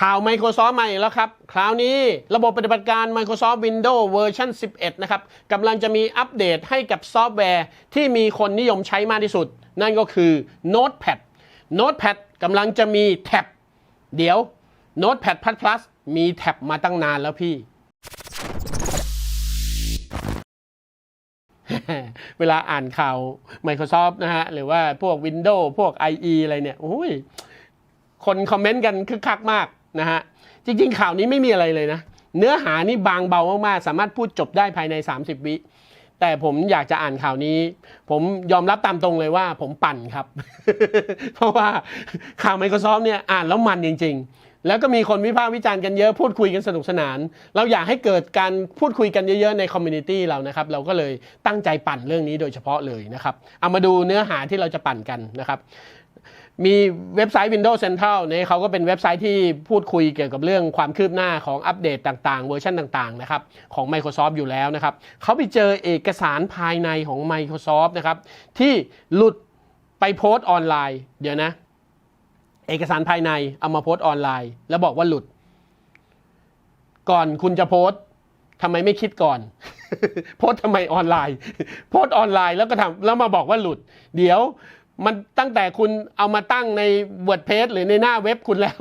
ข่าว Microsoft ใหม่แล้วครับ คราวนี้ระบบปฏิบัติการ Microsoft Windows เวอร์ชัน11 นะครับกำลังจะมีอัปเดตให้กับซอฟต์แวร์ ที่มีคนนิยมใช้มากที่สุด นั่นก็คือ Notepad Notepad กำลังจะมีแท็บ เดี๋ยว Notepad Plus Plus มีแท็บมาตั้งนานแล้วพี่ เวลาอ่านข่าว Microsoft นะฮะ หรือว่าพวก Windows พวก IE อะไรเนี่ยโอ้ยคนคอมเมนต์กันคึกคักมาก นะฮะจริงๆข่าวนี้ไม่มีอะไรเลยนะ เนื้อหานี่บางเบามากๆ สามารถพูดจบได้ภายใน 30 วิแต่ผมอยากจะอ่านข่าวนี้ ผมยอมรับตามตรงเลยว่าผมปั่นครับ เพราะว่าข่าว Microsoft เนี่ยอ่านแล้วมันจริง ๆ แล้วก็มีคนวิพากษ์วิจารณ์กันเยอะพูดคุยกันสนุกสนาน เราอยากให้เกิดการพูดคุยกันเยอะๆในคอมมูนิตี้เรานะครับ เราก็เลยตั้งใจปั่นเรื่องนี้โดยเฉพาะเลยนะครับ เอามาดูเนื้อหาที่เราจะปั่นกันนะครับ มีเว็บไซต์ Windows Central เนี่ยเขาก็เป็นเว็บไซต์ที่พูดคุยเกี่ยวกับเรื่องความคืบหน้าของอัปเดตต่างๆ เวอร์ชันต่างๆนะครับของ Microsoft อยู่แล้วนะครับเขาไปเจอเอกสารภายในของ Microsoft นะครับที่หลุดไปโพสต์ออนไลน์ เดี๋ยวนะ เอกสารภายในเอามาโพสต์ออนไลน์ แล้วบอกว่าหลุด ก่อนคุณจะโพสต์ทำไมไม่คิดก่อน โพสต์ทำไมออนไลน์ โพสต์ออนไลน์แล้วก็ทำแล้วมาบอกว่าหลุด เดี๋ยว มันตั้งแต่คุณเอามาตั้งใน WordPress หรือในหน้าเว็บคุณแล้ว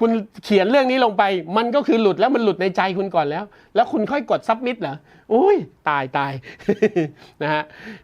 คุณเขียนเรื่องนี้ลงไป มันก็คือหลุดแล้วมันหลุดในใจคุณก่อนแล้ว แล้วคุณค่อยกด submit เหรออุ้ยตายตายนะฮะ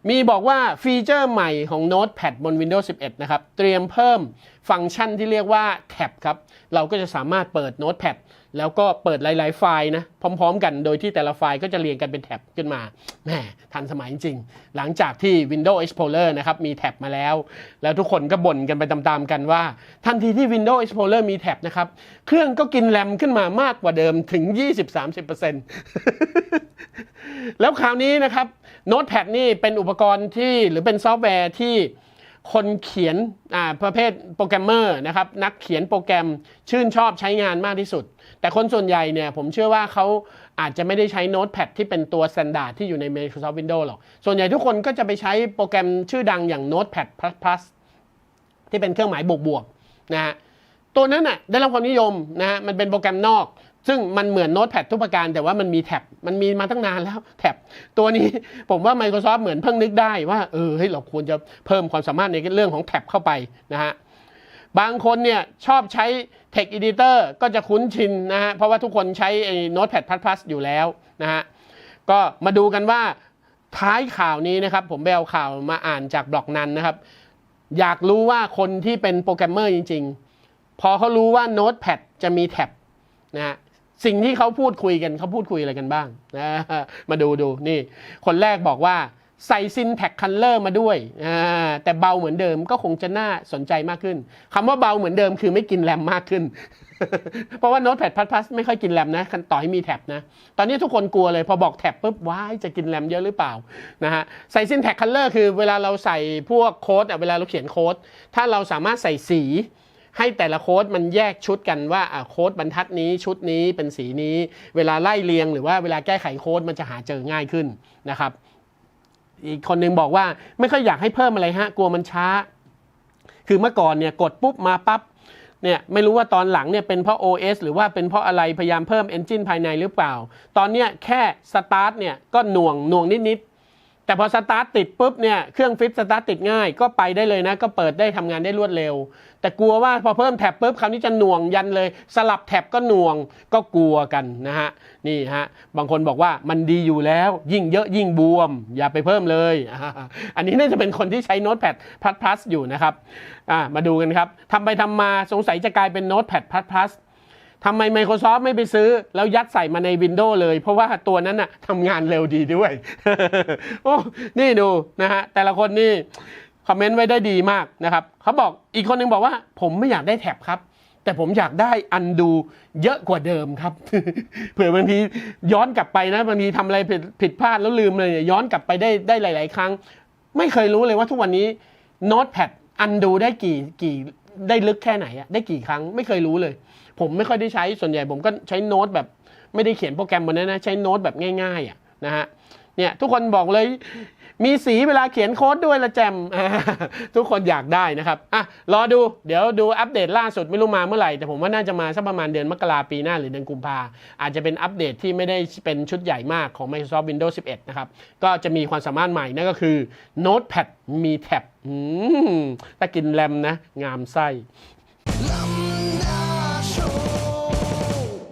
มีบอกว่าฟีเจอร์ใหม่ของ Notepad บน Windows 11 นะครับ เตรียมเพิ่มฟังก์ชันที่เรียกว่าแท็บครับ เราก็จะสามารถเปิด Notepad แล้วก็เปิดหลาย ๆ ไฟล์นะพร้อม ๆ กันโดยที่แต่ละไฟล์ก็จะเรียงกันเป็นแท็บขึ้นมาแหมทันสมัยจริง หลังจากที่ Windows Explorer นะครับมีแท็บมาแล้ว แล้วทุกคนก็บ่นกันไปตาม ๆ กันว่า ทันทีที่ Windows Explorer มีแท็บนะครับ เครื่องก็กินแรมขึ้นมามากกว่าเดิมถึง 20-30%แล้วคราวนี้นะครับ Notepad นี่เป็นอุปกรณ์ที่หรือเป็นซอฟต์แวร์ที่ คนเขียนอ่าประเภทโปรแกรมเมอร์นะครับนักเขียนโปรแกรมชื่นชอบใช้งานมากที่สุด แต่คนส่วนใหญ่เนี่ยผมเชื่อว่าเขาอาจจะไม่ได้ใช้ Notepad ที่เป็นตัว standard ที่อยู่ใน Microsoft Windows หรอก ส่วนใหญ่ทุกคนก็จะไปใช้โปรแกรมชื่อดังอย่าง Notepad Plus Plus ที่เป็นเครื่องหมายบวกๆนะฮะตัวนั้นน่ะได้รับความนิยมนะฮะมันเป็นโปรแกรมนอก ซึ่งมันเหมือนโน้ตแพดทุกประการ แต่ว่ามันมีแท็บมันมีมาตั้งนานแล้วแท็บตัวนี้ผมว่า Microsoft เหมือนเพิ่งนึกได้ว่าเออเฮ้ยเราควรจะเพิ่มความสามารถในเรื่องของแท็บเข้าไปนะฮะบางคนเนี่ยชอบใช้ Text Editor ก็จะคุ้นชินนะฮะเพราะว่าทุกคนใช้ไอ้ Notepad Plus Plus อยู่แล้วนะฮะก็มาดูกันว่าท้ายข่าวนี้นะครับ ผมไปเอาข่าวมาอ่านจากบล็อกนั้นนะครับ อยากรู้ว่าคนที่เป็นโปรแกรมเมอร์จริง ๆ พอเขารู้ว่า Notepad จะมีแท็บนะฮะ สิ่งที่เขาพูดคุยกันเขาพูดคุยอะไรกันบ้างนะมาดูดูนี่ คนแรกบอกว่าใส่ซินแท็กคันเลอร์มาด้วยอ่าแต่เบาเหมือนเดิมก็คงจะน่าสนใจมากขึ้นคำว่าเบาเหมือนเดิมคือไม่กินแรมมากขึ้น เพราะว่า Notepad Plus Plus ไม่ค่อยกินแรมนะต่อให้มีแท็บนะ ตอนนี้ทุกคนกลัวเลยพอบอกแท็บปุ๊บว้ายจะกินแรมเยอะหรือเปล่านะฮะใส่ซินแท็กคันเลอร์คือเวลาเราใส่พวกโค้ดอะเวลาเราเขียนโค้ดถ้าเราสามารถใส่สี ให้แต่ละโค้ดมันแยกชุดกันว่าโค้ดบรรทัดนี้ชุดนี้เป็นสีนี้ เวลาไล่เรียงหรือว่าเวลาแก้ไขโค้ดมันจะหาเจอง่ายขึ้นนะครับ อีกคนหนึ่งบอกว่าไม่ค่อยอยากให้เพิ่มอะไรฮะกลัวมันช้า คือเมื่อก่อนเนี่ยกดปุ๊บมาปั๊บเนี่ยไม่รู้ว่าตอนหลังเนี่ยเป็นเพราะ OS หรือว่าเป็นเพราะอะไรพยายามเพิ่ม Engine ภายในหรือเปล่า ตอนเนี้ยแค่สตาร์ทเนี่ยก็หน่วงหน่วงนิดๆ แต่พอสตาร์ทติดปุ๊บเนี่ยเครื่องฟิตสตาร์ทติดง่ายก็ไปได้เลยนะ ก็เปิดได้ทำงานได้รวดเร็ว แต่กลัวว่าพอเพิ่มแท็บปุ๊บคราวนี้จะหน่วงยันเลย สลับแท็บก็หน่วงก็กลัวกันนะฮะนี่ฮะบางคนบอกว่ามันดีอยู่แล้วยิ่งเยอะยิ่งบวม อย่าไปเพิ่มเลย อันนี้น่าจะเป็นคนที่ใช้โน้ตแพดพัดพลัสอยู่นะครับมาดูกันครับทำไปทำมาสงสัยจะกลายเป็นโน้ตแพดพัดพลัส ทำไม Microsoft ไม่ไปซื้อ แล้วยัดใส่มาใน Windows เลย เพราะว่าตัวนั้นน่ะทำงานเร็วดีด้วย โอ้นี่ดูนะฮะแต่ละคนนี่คอมเมนต์ไว้ได้ดีมากนะครับเขาบอกอีกคนหนึงบอกว่า ผมไม่อยากได้แท็บครับ แต่ผมอยากได้อันดูเยอะกว่าเดิมครับ เผื่อบางทีย้อนกลับไปนะบางทีทำอะไรผิดผิดพลาดแล้วลืมเลยเนี่ยย้อนกลับไปได้ได้หลาย ๆ ครั้ง ไม่เคยรู้เลยว่าทุกวันนี้ Notepad อันดูได้กี่กี่ ได้ลึกแค่ไหนอะได้กี่ครั้งไม่เคยรู้เลย ผมไม่ค่อยได้ใช้ส่วนใหญ่ผมก็ใช้โน้ตแบบไม่ได้เขียนโปรแกรมบนนั้นนะใช้โน้ตแบบง่ายๆอะนะฮะ เนี่ยทุกคนบอกเลยมีสีเวลาเขียนโค้ดด้วยละแจม ทุกคนอยากได้นะครับ อะ รอดูเดี๋ยวดูอัปเดตล่าสุดไม่รู้มาเมื่อไหร่ แต่ผมว่าน่าจะมาสักประมาณเดือนมกราปีหน้าหรือเดือนกุมภาอาจจะเป็นอัปเดตที่ไม่ได้เป็นชุดใหญ่มากของ Microsoft Windows 11 นะครับ ก็จะมีความสามารถใหม่นั่นก็คือ Notepad มีแท็บอืมถ้ากินแรมนะ งามไส้